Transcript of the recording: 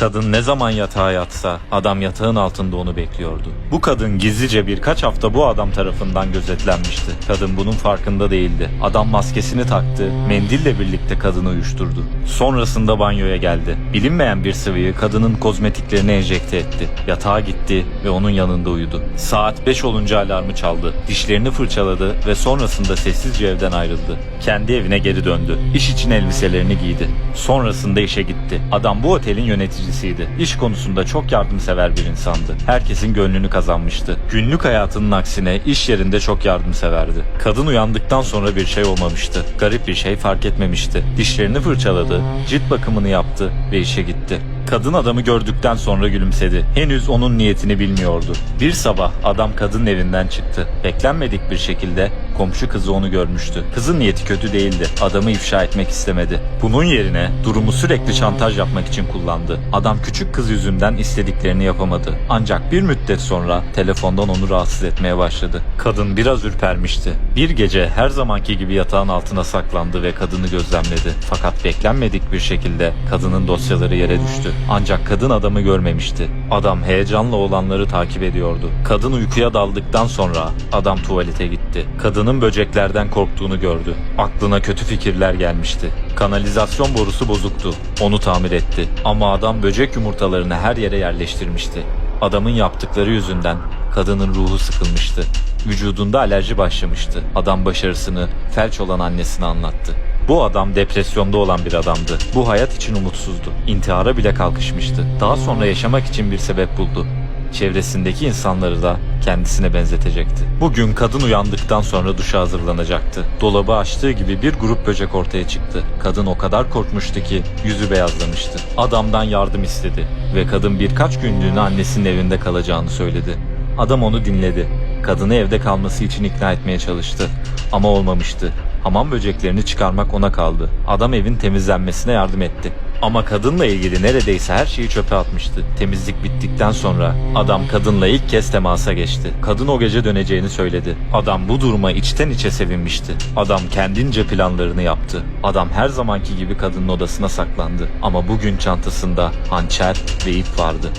Kadın ne zaman yatağa yatsa adam yatağın altında onu bekliyordu. Bu kadın gizlice birkaç hafta bu adam tarafından gözetlenmişti. Kadın bunun farkında değildi. Adam maskesini taktı, mendille birlikte kadını uyuşturdu. Sonrasında banyoya geldi. Bilinmeyen bir sıvıyı kadının kozmetiklerine enjekte etti. Yatağa gitti ve onun yanında uyudu. Saat 5 olunca alarmı çaldı. Dişlerini fırçaladı ve sonrasında sessizce evden ayrıldı. Kendi evine geri döndü. İş için elbiselerini giydi. Sonrasında işe gitti. Adam bu otelin yöneticisiydi. İş konusunda çok yardımsever bir insandı. Herkesin gönlünü kazanmıştı. Günlük hayatının aksine iş yerinde çok yardımseverdi. Kadın uyandıktan sonra bir şey olmamıştı. Garip bir şey fark etmemişti. Dişlerini fırçaladı, cilt bakımını yaptı ve işe gitti. Kadın adamı gördükten sonra gülümsedi. Henüz onun niyetini bilmiyordu. Bir sabah adam kadının evinden çıktı. Beklenmedik bir şekilde komşu kızı onu görmüştü. Kızın niyeti kötü değildi. Adamı ifşa etmek istemedi. Bunun yerine durumu sürekli şantaj yapmak için kullandı. Adam küçük kız yüzünden istediklerini yapamadı. Ancak bir müddet sonra telefondan onu rahatsız etmeye başladı. Kadın biraz ürpermişti. Bir gece her zamanki gibi yatağın altına saklandı ve kadını gözlemledi. Fakat beklenmedik bir şekilde kadının dosyaları yere düştü. Ancak kadın adamı görmemişti. Adam heyecanla olanları takip ediyordu. Kadın uykuya daldıktan sonra adam tuvalete gitti. Kadının böceklerden korktuğunu gördü. Aklına kötü fikirler gelmişti. Kanalizasyon borusu bozuktu. Onu tamir etti. Ama adam böcek yumurtalarını her yere yerleştirmişti. Adamın yaptıkları yüzünden kadının ruhu sıkılmıştı. Vücudunda alerji başlamıştı. Adam başarısını felç olan annesine anlattı. Bu adam depresyonda olan bir adamdı. Bu hayat için umutsuzdu. İntihara bile kalkışmıştı. Daha sonra yaşamak için bir sebep buldu. Çevresindeki insanları da kendisine benzetecekti. Bugün kadın uyandıktan sonra duşa hazırlanacaktı. Dolabı açtığı gibi bir grup böcek ortaya çıktı. Kadın o kadar korkmuştu ki yüzü beyazlamıştı. Adamdan yardım istedi ve kadın birkaç günlüğüne annesinin evinde kalacağını söyledi. Adam onu dinledi. Kadını evde kalması için ikna etmeye çalıştı. Ama olmamıştı. Hamam böceklerini çıkarmak ona kaldı. Adam evin temizlenmesine yardım etti. Ama kadınla ilgili neredeyse her şeyi çöpe atmıştı. Temizlik bittikten sonra adam kadınla ilk kez temasa geçti. Kadın o gece döneceğini söyledi. Adam bu duruma içten içe sevinmişti. Adam kendince planlarını yaptı. Adam her zamanki gibi kadının odasına saklandı. Ama bugün çantasında hançer ve ip vardı.